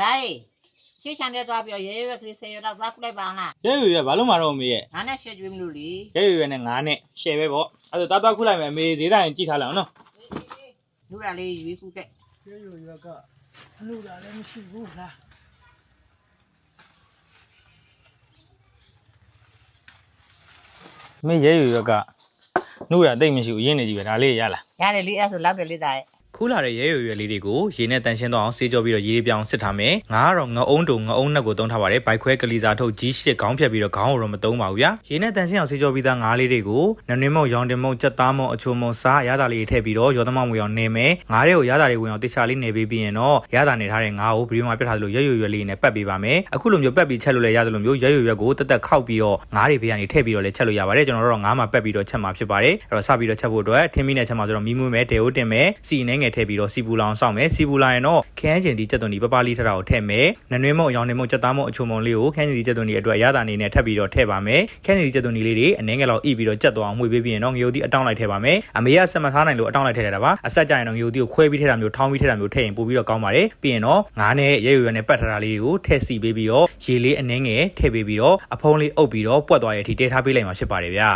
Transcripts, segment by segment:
လိုက်ချေချန်တဲ့သွားပြောရဲရဲကလေးဆယ်ရတော့သွားပြလိုက်ပါလားရဲရွေရွေဘာလို့မတော့အမေရဲ့ငါနဲ့ရှယ်ကျွေးမလို့လေရဲရွေရွေနဲ့ငါနဲ့ရှယ်ပဲပေါ့အဲ့ဒါသွားသွားခုလိုက်မယ်အမေဈေးဆိုင်ကြည့်ထားလောက်နော်လူရလေးရွေးခုတဲ့ရဲရွေရွေကအလူရလည်းမရှိဘူးလားမင်းရဲရွေရွေကနှုတ်ရတိတ်မရှိဘူးရင်းနေကြည့်ပဲဒါလေးရလားရတယ်လေးအဲ့ဆိုလောက်တယ်လေးသားရဲ့ ခူးလာတဲ့ရဲရွယ်ရွယ်လေးတွေကိုရေနဲ့တန်ရှင်းတော့အောင်ဆေးကြောပြီးတော့ရေပြောင်းစစ်ထားမယ်ငါကတော့ငအုံးတုံငအုံးနက်ကိုတုံးထားပါတယ်ဘိုက်ခွဲကလေးစားထုတ်ကြီးရှစ်ခေါင်းဖြတ်ပြီးတော့ခေါင်းကိုတော့မတုံးပါဘူးဗျာရေနဲ့တန်ရှင်းအောင်ဆေးကြောပြီးသားငါးလေးတွေကိုနနွေမုံရောင်တင်မုံကြက်သားမုံအချိုမုံစားရတာလေးထည့်ပြီးတော့ရောသမမွေအောင်နေမယ်ငါးတွေကိုရတာလေးဝင်အောင်တေချာလေးနေပေးပြီးရင်တော့ရတာနေထားတဲ့ငါးကိုဗီဒီယိုမှာပြထားသလိုရဲရွယ်ရွယ်လေးနဲ့ပတ်ပေးပါမယ်အခုလိုမျိုးပတ်ပြီးချက်လို့လည်းရတယ်လို့မျိုးရဲရွယ်ရွယ်ကိုတက်တက်ခောက်ပြီးတော့ငါးတွေဘေးကနေထည့်ပြီးတော့လည်းချက်လို့ရပါတယ်ကျွန်တော်တို့တော့ငါးမှာပတ်ပြီးတော့ချက်မှာဖြစ်ပါတယ်အဲ့တော့စပြီးတော့ချက်ဖို့အတွက်ထင်းမီနဲ့ချက်မှာဆိုတော့မီးမွေးမယ်တေအိုးတင်မယ်စီနှဲငယ်ထည့်ပြီးတော့စီပူလောင်စောင့်မယ်စီပူလာရင်တော့ခန်းကျင်ဒီချက်သွန်ဒီပပလေးထတာကိုထည့်မယ်နနွေးမုံရောင်နေမုံချက်သားမုံအချိုမုံလေးကိုခန်းကျင်ဒီချက်သွန်ဒီအတွက်ရတာအနေနဲ့ထပ်ပြီးတော့ထည့်ပါမယ်ခန်းကျင်ဒီချက်သွန်ဒီလေးတွေအနှဲငယ်လောက်ဣပြီးတော့ချက်သွားအောင်မှွေပေးပြီးရင်တော့ငရုတ်ဒီအတောင်းလိုက်ထည့်ပါမယ်အမေကဆက်မထားနိုင်လို့အတောင်းလိုက်ထည့်ရတာပါအဆက်ကြရင်တော့ငရုတ်ဒီကိုခွဲပြီးထည့်တာမျိုးထောင်းပြီးထည့်တာမျိုးထည့်ရင်ပို့ပြီးတော့ကောင်းပါတယ်ပြီးရင်တော့ငါးနဲ့ရဲရွယ်ရွယ်နဲ့ပတ်ထားတာလေးတွေကိုထည့်စီပေးပြီးတော့ရေလေးအနှဲငယ်ထည့်ပေးပြီးတော့အဖုံးလေးအုပ်ပြီးတော့ပွက်သွားရဲ့အထိတဲထားပေးလိုက်မှာဖြစ်ပါတယ်ဗျာ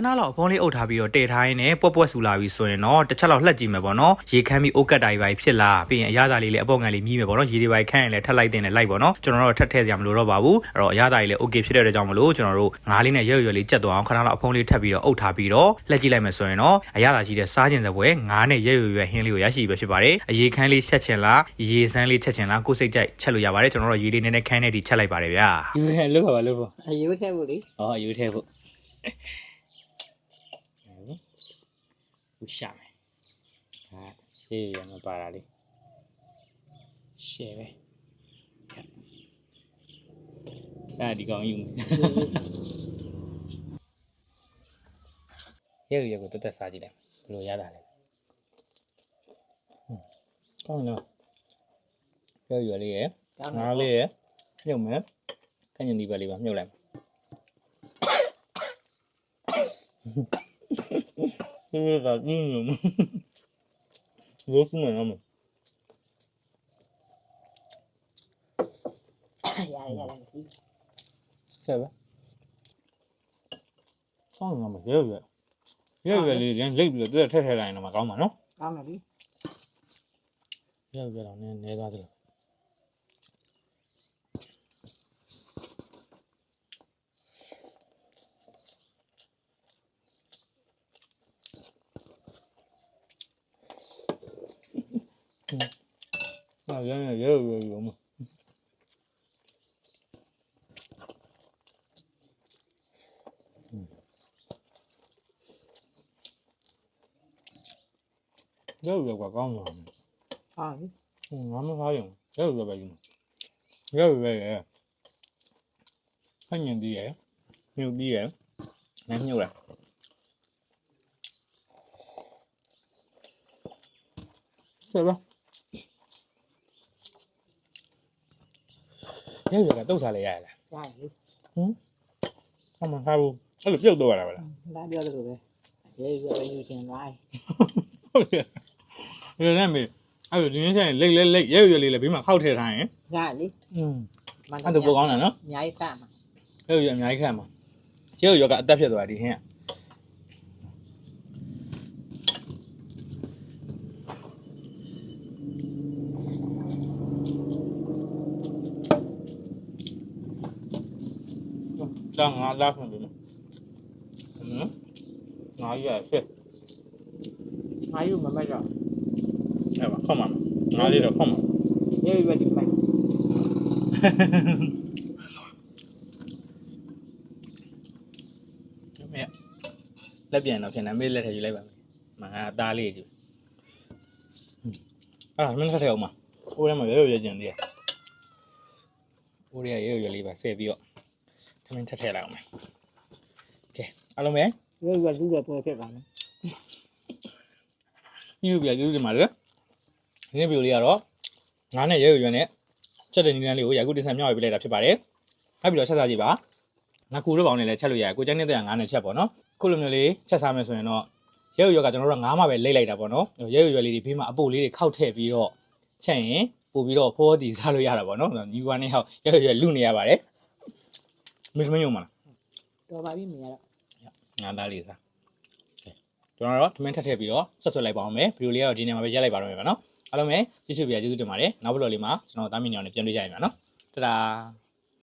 ခဏလောက်အဖုံးလေးအုပ်ထားပြီးတော့တည်ထားရင်းနဲ့ပွက်ပွက်ဆူလာပြီဆိုရင်တော့တစ်ချက်လောက်လှက်ကြည့်မယ်ပေါ့နော်ရေခမ်းပြီးအုတ်ကတ်တာကြီးပါဖြစ်လာပြီးရင်အရသာလေးလည်းအပေါက်ငန်လေးမြည်မယ်ပေါ့နော်ရေတွေပါခန့်ရင်လည်းထပ်လိုက်တင်တယ်လိုက်ပေါ့နော်ကျွန်တော်တို့ထပ်ထည့်စရာမလိုတော့ပါဘူးအဲ့တော့အရသာကြီးလည်း okay ဖြစ်တဲ့အတွက်ကြောင့်မလို့ကျွန်တော်တို့ငါးလေးနဲ့ရွက်ရွက်လေးကြက်သွားအောင်ခဏလောက်အဖုံးလေးထပ်ပြီးတော့အုပ်ထားပြီးတော့လှက်ကြည့်လိုက်မယ်ဆိုရင်တော့အရသာကြီးတဲ့စားခြင်းစပွဲငါးနဲ့ရွက်ရွက်ဟင်းလေးကိုရရှိပဲဖြစ်ပါတယ်အရေခမ်းလေးချက်ချင်လားရေစမ်းလေးချက်ချင်လားကိုယ်စိတ်ကြိုက်ချက်လို့ရပါတယ်ကျွန်တော်တို့ရေလေးနည်းနည်းခမ်းနဲ့ဒီချက်လိုက်ပါတယ်ဗျာယူရလောက်ပါလောက်ပါအယူထဲဖို့လေဟောယူထဲဖို့ ဟုတ်ရှာမယ်ဒါရေးရမပါတာလေးရှယ်ပဲအဲ့ဒီကောင်ယူမယ်ရဲရဲကိုတက်တက်စားကြည့်လိုက်ဘယ်လိုရတာလဲကောင်းလားရဲရဲလေးရယ်ငါးလေးရယ်မြုပ်မယ်ခန့်ညင်ဒီဘက်လေးပါမြုပ်လိုက် 소리가 이놈 무엇만 하면 야야야지 sao con mà dễ vậy dễ vậy thì đang lấy được cái thế này là mà con mà nó con là đi dễ vậy là nên nên ra được 아, 그냥 여기 여기 어머. 여기가 가까운 사람. 아, 응, 한번 사요. 여기가 봐요. 여기 왜? 한 년 뒤에, 년 뒤에, 난 nhiều Được không? ရဲရကတုတ်စားလဲရရလားရရလေဟမ်အမှန်ဟာဘူးအဲ့လိုပြုတ်တော့ရတာဗလားဒါပြောတယ်လို့ပဲရဲရပဲယူခြင်းလိုက်ဟုတ်ကဲ့ဒါနဲ့မေအဲ့လိုဒီနေ့ဆိုင်လိတ်လဲလိတ်ရဲရလေးလဲဘေးမှာခောက်ထည့်ထားရင်ရလေอืมအဲ့ဒါပိုကောင်းတာနော်အများကြီးခတ်မှာရဲရအများကြီးခတ်မှာရဲရကအသက်ဖြစ်သွားတာဒီဟင်းက လာငါလာဖုန်တယ်နော်နော်ငါရဆက်ငါယူမမကြောက်အဲ့ပါခေါမငါလေးတော့ခေါမရေးရဒီမိုင်းမေလက်ပြန်တော့ဖြစ်နေမေလက်ထည့်ယူလိုက်ပါမယ်မဟာအသားလေးကျူအာမင်းလက်ထည့်အောင်မဟိုထဲမှာရေရွေကျင်သေးတယ်ဟိုထဲရေရွေလေးပါဆဲပြီးတော့ သမင်းထည့်ထည့်လိုက်အောင်မယ်။ကဲအားလုံးပဲရေးရွယ်လူတွေပေါ်ဖြစ်ပါမယ်ယူပြယူဒီမှာလေဒီနေ့ဗီဒီယိုလေးကတော့ငါးနဲ့ရဲရဲရွယ်နဲ့ချက်တဲ့နည်းလမ်းလေးကိုရိုက်ကူးတင်ဆက်မျှဝေပေးလိုက်တာဖြစ်ပါတယ်။နောက်ပြီးတော့ချက်စားကြည့်ပါ။ငါကူတို့ပေါင်းနဲ့လည်းချက်လို့ရတယ်။ကိုကျန်းနေတဲ့ငါးနဲ့ချက်ပေါ့နော်။ခုလိုမျိုးလေးချက်စားမယ်ဆိုရင်တော့ရဲရွယ်ကကျွန်တော်တို့ကငားမှပဲလိမ့်လိုက်တာပေါ့နော်ရဲရွယ်လေးတွေဘေးမှာအပိုလေးတွေခောက်ထည့်ပြီးတော့ချက်ရင်ပို့ပြီးတော့ဖောတီစားလို့ရတာပေါ့နော်ညီကွာနဲ့ဟောက်ရဲရွယ်လူနေရပါတယ် မင်းမယုံမလားတော်ပါပြီမြင်ရတော့ငါသားလေးစားကျွန်တော်တော့ထမင်းထပ်ထည့်ပြီးတော့ဆက်ဆွဲလိုက်ပါအောင်မယ်ဗီဒီယိုလေးကတော့ဒီနေ့မှာပဲရက်လိုက်ပါတော့မယ်ဗျာနော်အားလုံးပဲကျေးဇူးပြကျေးဇူးတင်ပါတယ်နောက်ဘလော့လေးမှာကျွန်တော်သားမီညောင်နဲ့ပြန်တွေ့ကြရမှာနော်တဒါ